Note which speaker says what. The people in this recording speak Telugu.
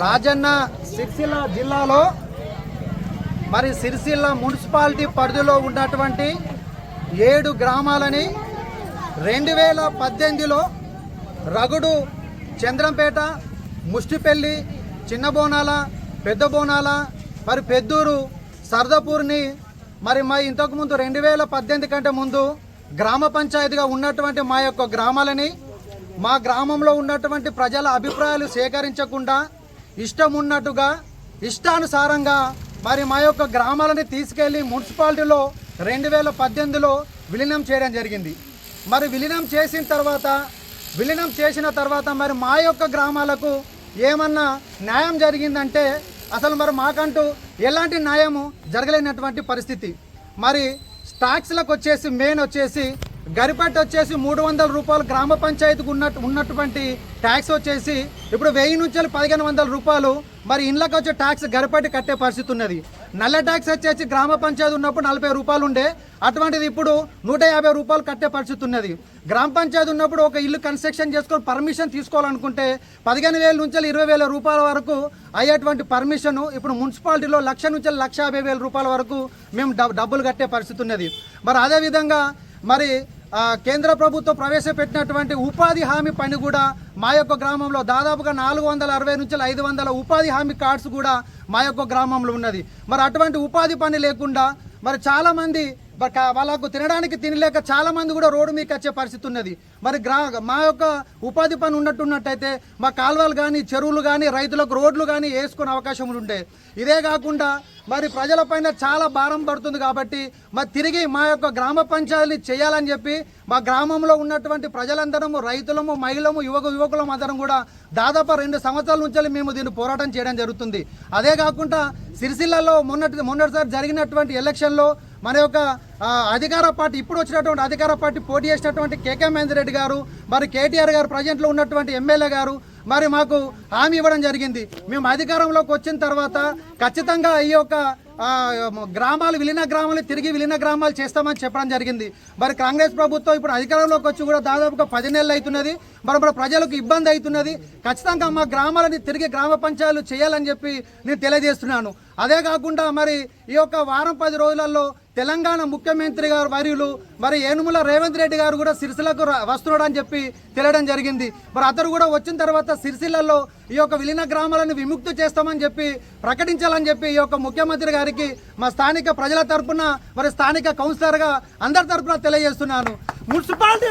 Speaker 1: రాజన్న సిరిసిల్ల జిల్లాలో మరి సిరిసిల్ల మున్సిపాలిటీ పరిధిలో ఉన్నటువంటి ఏడు గ్రామాలని రెండు వేల పద్దెనిమిదిలో రగుడు చంద్రంపేట ముష్టిపల్లి చిన్న బోనాల పెద్ద బోనాల మరి పెద్దూరు సర్దపూర్ని మరి మా ఇంతకుముందు రెండు వేల పద్దెనిమిది కంటే ముందు గ్రామ పంచాయతీగా ఉన్నటువంటి మా యొక్క గ్రామాలని మా గ్రామంలో ఉన్నటువంటి ప్రజల అభిప్రాయాలు సేకరించకుండా ఇష్టం ఉన్నట్టుగా ఇష్టానుసారంగా మరి మా యొక్క గ్రామాలని తీసుకెళ్ళి మున్సిపాలిటీలో రెండు వేల పద్దెనిమిదిలో విలీనం చేయడం జరిగింది. మరి విలీనం చేసిన తర్వాత విలీనం చేసిన తర్వాత మరి మా యొక్క గ్రామాలకు ఏమన్నా న్యాయం జరిగిందంటే అసలు మరి మాకంటూ ఎలాంటి న్యాయము జరగలేనటువంటి పరిస్థితి. మరి స్టాక్స్లకు వచ్చేసి మెయిన్ వచ్చేసి గరిపట్టి వచ్చేసి మూడు వందల రూపాయలు గ్రామ పంచాయతీకి ఉన్నట్టు ఉన్నటువంటి ట్యాక్స్ వచ్చేసి ఇప్పుడు వెయ్యి నుంచి పదిహేను వందల రూపాయలు మరి ఇండ్లకు వచ్చే ట్యాక్స్ గరిపెట్టి కట్టే పరిస్థితి ఉన్నది. నల్ల ట్యాక్స్ వచ్చేసి గ్రామ పంచాయతీ ఉన్నప్పుడు నలభై రూపాయలు ఉండే అటువంటిది ఇప్పుడు నూట యాభై రూపాయలు కట్టే పరిస్థితి ఉన్నది. గ్రామ పంచాయతీ ఉన్నప్పుడు ఒక ఇల్లు కన్స్ట్రక్షన్ చేసుకొని పర్మిషన్ తీసుకోవాలనుకుంటే పదిహేను వేల నుంచి ఇరవై వేల రూపాయల వరకు అయ్యేటువంటి పర్మిషన్ ఇప్పుడు మున్సిపాలిటీలో లక్ష నుంచి లక్ష యాభై వేల రూపాయల వరకు మేము డబ్బులు కట్టే పరిస్థితి ఉన్నది. మరి అదేవిధంగా మరి కేంద్ర ప్రభుత్వం ప్రవేశపెట్టినటువంటి ఉపాధి హామీ పని కూడా మా యొక్క గ్రామంలో దాదాపుగా నాలుగు వందల అరవై నుంచి ఐదు వందల ఉపాధి హామీ కార్డ్స్ కూడా మా యొక్క గ్రామంలో ఉన్నది. మరి అటువంటి ఉపాధి పని లేకుండా మరి చాలామంది వాళ్ళకు తినడానికి తినలేక చాలా మంది కూడా రోడ్డు మీకు వచ్చే పరిస్థితి ఉన్నది. మరి గ్రా మా యొక్క ఉపాధి పని ఉన్నట్టున్నట్టయితే మా కాలువలు కానీ చెరువులు కానీ రైతులకు రోడ్లు కానీ వేసుకునే అవకాశం ఉంటాయి ఇదే కాకుండా మరి ప్రజలపైన చాలా భారం పడుతుంది కాబట్టి మరి తిరిగి మా యొక్క గ్రామ పంచాయతీని చేయాలని చెప్పి మా గ్రామంలో ఉన్నటువంటి ప్రజలందరము రైతులము మహిళము యువక యువకులం అందరం కూడా దాదాపు రెండు సంవత్సరాల నుంచి మేము దీన్ని పోరాటం చేయడం జరుగుతుంది. అదే కాకుండా సిరిసిల్లలో మొన్నటి మొన్నటిసారి జరిగినటువంటి ఎలక్షన్లో మన యొక్క అధికార పార్టీ ఇప్పుడు వచ్చినటువంటి అధికార పార్టీ పోటీ చేసినటువంటి కేకే మహేందర్ రెడ్డి గారు మరి కేటీఆర్ గారు ప్రజెంట్లో ఉన్నటువంటి ఎమ్మెల్యే గారు మరి మాకు హామీ ఇవ్వడం జరిగింది. మేము అధికారంలోకి వచ్చిన తర్వాత ఖచ్చితంగా ఈ యొక్క గ్రామాలు విలీన గ్రామాలు తిరిగి విలీన గ్రామాలు చేస్తామని చెప్పడం జరిగింది. మరి కాంగ్రెస్ ప్రభుత్వం ఇప్పుడు అధికారంలోకి వచ్చి కూడా దాదాపుగా పది నెలలు అవుతున్నది. మరి మన ప్రజలకు ఇబ్బంది అవుతున్నది. ఖచ్చితంగా మా గ్రామాలని తిరిగి గ్రామ పంచాయతీలు చేయాలని చెప్పి నేను తెలియజేస్తున్నాను. అదే కాకుండా మరి ఈ యొక్క వారం పది రోజులలో తెలంగాణ ముఖ్యమంత్రి గారు వర్యులు మరి ఏనుముల రేవంత్ రెడ్డి గారు కూడా సిరిసిలకు వస్తున్నాడని వస్తున్నాడు అని చెప్పి తెలియడం జరిగింది. మరి అతడు కూడా వచ్చిన తర్వాత సిరిసిల్లలో ఈ యొక్క విలీన గ్రామాలను విముక్తి చేస్తామని చెప్పి ప్రకటించాలని చెప్పి ఈ యొక్క ముఖ్యమంత్రి గారికి మా స్థానిక ప్రజల తరపున మరి స్థానిక కౌన్సిలర్గా అందరి తరపున తెలియజేస్తున్నాను. మున్సిపాలిటీ